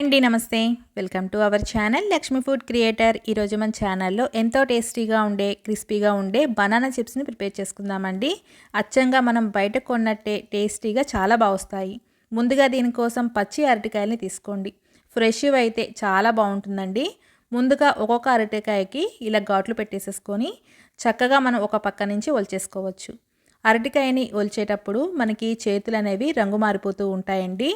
అండి నమస్తే. Welcome to our channel Lakshmi food creator. ఈరోజు మన ఛానల్లో ఎంతో టేస్టీగా ఉండే క్రిస్పీగా ఉండే బనానా చిప్స్ని ప్రిపేర్ చేసుకుందామండి. అచ్చంగా మనం బయట కొన్నట్టే టేస్టీగా చాలా బాగుస్తాయి. ముందుగా దీనికోసం పచ్చి అరటికాయలని తీసుకోండి. ఫ్రెష్ అయితే చాలా బాగుంటుందండి. ముందుగా ఒక్కొక్క అరటికాయకి ఇలా ఘాట్లు పెట్టేసేసుకొని చక్కగా మనం ఒక పక్క నుంచి ఒలిచేసుకోవచ్చు. అరటికాయని ఒలిచేటప్పుడు మనకి చేతులు అనేవి రంగు మారిపోతూ ఉంటాయండి.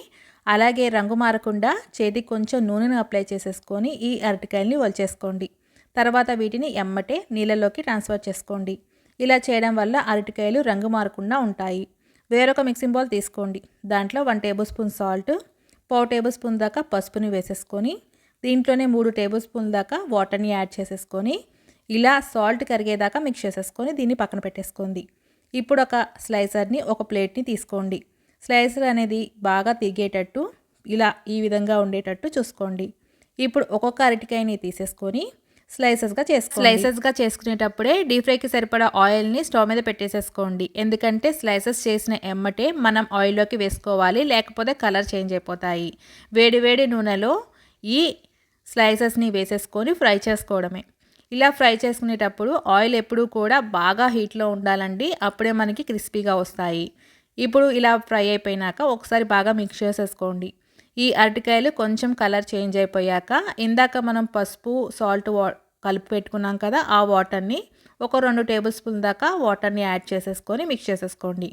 అలాగే రంగు మారకుండా చేతికి కొంచెం నూనెను అప్లై చేసేసుకొని ఈ అరటికాయల్ని వలిచేసుకోండి తర్వాత వీటిని ఎమ్మటే నీళ్ళలోకి ట్రాన్స్ఫర్ చేసుకోండి. ఇలా చేయడం వల్ల అరటికాయలు రంగు మారకుండా ఉంటాయి. వేరొక మిక్సింగ్ బౌల్ తీసుకోండి. దాంట్లో వన్ టేబుల్ స్పూన్ సాల్ట్ పావు టేబుల్ స్పూన్ దాకా పసుపుని వేసేసుకొని దీంట్లోనే మూడు టేబుల్ స్పూన్ దాకా వాటర్ని యాడ్ చేసేసుకొని ఇలా సాల్ట్ కరిగేదాకా మిక్స్ చేసేసుకొని దీన్ని పక్కన పెట్టేసుకోండి. ఇప్పుడు ఒక స్లైసర్ని ఒక ప్లేట్ని తీసుకోండి. స్లైసర్ అనేది బాగా తిరిగేటట్టు ఇలా ఈ విధంగా ఉండేటట్టు చూసుకోండి. ఇప్పుడు ఒక్కొక్క అరటికాయని తీసేసుకొని స్లైసెస్గా చేసుకో స్లైసెస్గా చేసుకునేటప్పుడే డీప్ ఫ్రైకి సరిపడా ఆయిల్ని స్టవ్ మీద పెట్టేసేసుకోండి. ఎందుకంటే స్లైసెస్ చేసిన ఎమ్మటే మనం ఆయిల్లోకి వేసుకోవాలి లేకపోతే కలర్ చేంజ్ అయిపోతాయి. వేడి వేడి నూనెలో ఈ స్లైసెస్ని వేసేసుకొని ఫ్రై చేసుకోవడమే. ఇలా ఫ్రై చేసుకునేటప్పుడు ఆయిల్ ఎప్పుడూ కూడా బాగా హీట్లో ఉండాలండి. అప్పుడే మనకి క్రిస్పీగా వస్తాయి. ఇప్పుడు ఇలా ఫ్రై అయిపోయినాక ఒకసారి బాగా మిక్స్ చేసేసుకోండి. ఈ అరటికాయలు కొంచెం కలర్ చేంజ్ అయిపోయాక ఇందాక మనం పసుపు సాల్ట్ వా కలిపి పెట్టుకున్నాం కదా ఆ వాటర్ని ఒక రెండు టేబుల్ స్పూన్ దాకా వాటర్ని యాడ్ చేసేసుకొని మిక్స్ చేసేసుకోండి.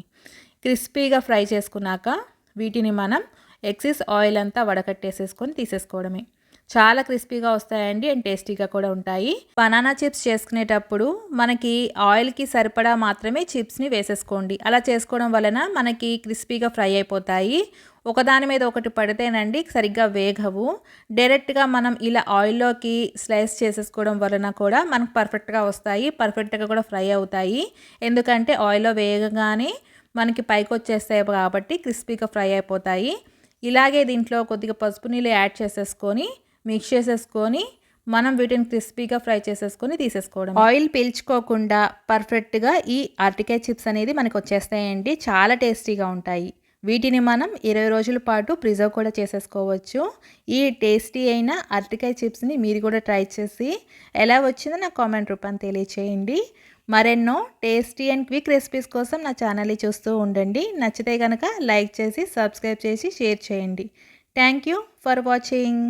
క్రిస్పీగా ఫ్రై చేసుకున్నాక వీటిని మనం ఎక్సెస్ ఆయిల్ అంతా వడకట్టేసేసుకొని తీసేసుకోవడమే. చాలా క్రిస్పీగా వస్తాయండి అండ్ టేస్టీగా కూడా ఉంటాయి. బనానా చిప్స్ చేసుకునేటప్పుడు మనకి ఆయిల్కి సరిపడా మాత్రమే చిప్స్ని వేసేసుకోండి. అలా చేసుకోవడం వలన మనకి క్రిస్పీగా ఫ్రై అయిపోతాయి. ఒకదాని మీద ఒకటి పడితేనండి సరిగ్గా వేగవు. డైరెక్ట్గా మనం ఇలా ఆయిల్లోకి స్లైస్ చేసేసుకోవడం వలన కూడా మనకు పర్ఫెక్ట్గా వస్తాయి. పర్ఫెక్ట్గా కూడా ఫ్రై అవుతాయి. ఎందుకంటే ఆయిల్లో వేగగానే మనకి పైకి వచ్చేస్తాయి కాబట్టి క్రిస్పీగా ఫ్రై అయిపోతాయి. ఇలాగే దీంట్లో కొద్దిగా పసుపు నీళ్ళు యాడ్ చేసేసుకొని మిక్స్ చేసేసుకొని మనం వీటిని క్రిస్పీగా ఫ్రై చేసేసుకొని తీసేసుకోవడం. ఆయిల్ పీల్చుకోకుండా పర్ఫెక్ట్గా ఈ అరటికాయ చిప్స్ అనేది మనకు వచ్చేస్తాయండి. చాలా టేస్టీగా ఉంటాయి. వీటిని మనం ఇరవై రోజుల పాటు ప్రిజర్వ్ కూడా చేసేసుకోవచ్చు. ఈ టేస్టీ అయిన అరటికాయ చిప్స్ని మీరు కూడా ట్రై చేసి ఎలా వచ్చిందో నాకు కామెంట్ రూపాన్ని తెలియచేయండి. మరెన్నో టేస్టీ అండ్ క్విక్ రెసిపీస్ కోసం నా ఛానల్ని చూస్తూ ఉండండి. నచ్చితే కనుక లైక్ చేసి సబ్స్క్రైబ్ చేసి షేర్ చేయండి. Thank you for watching.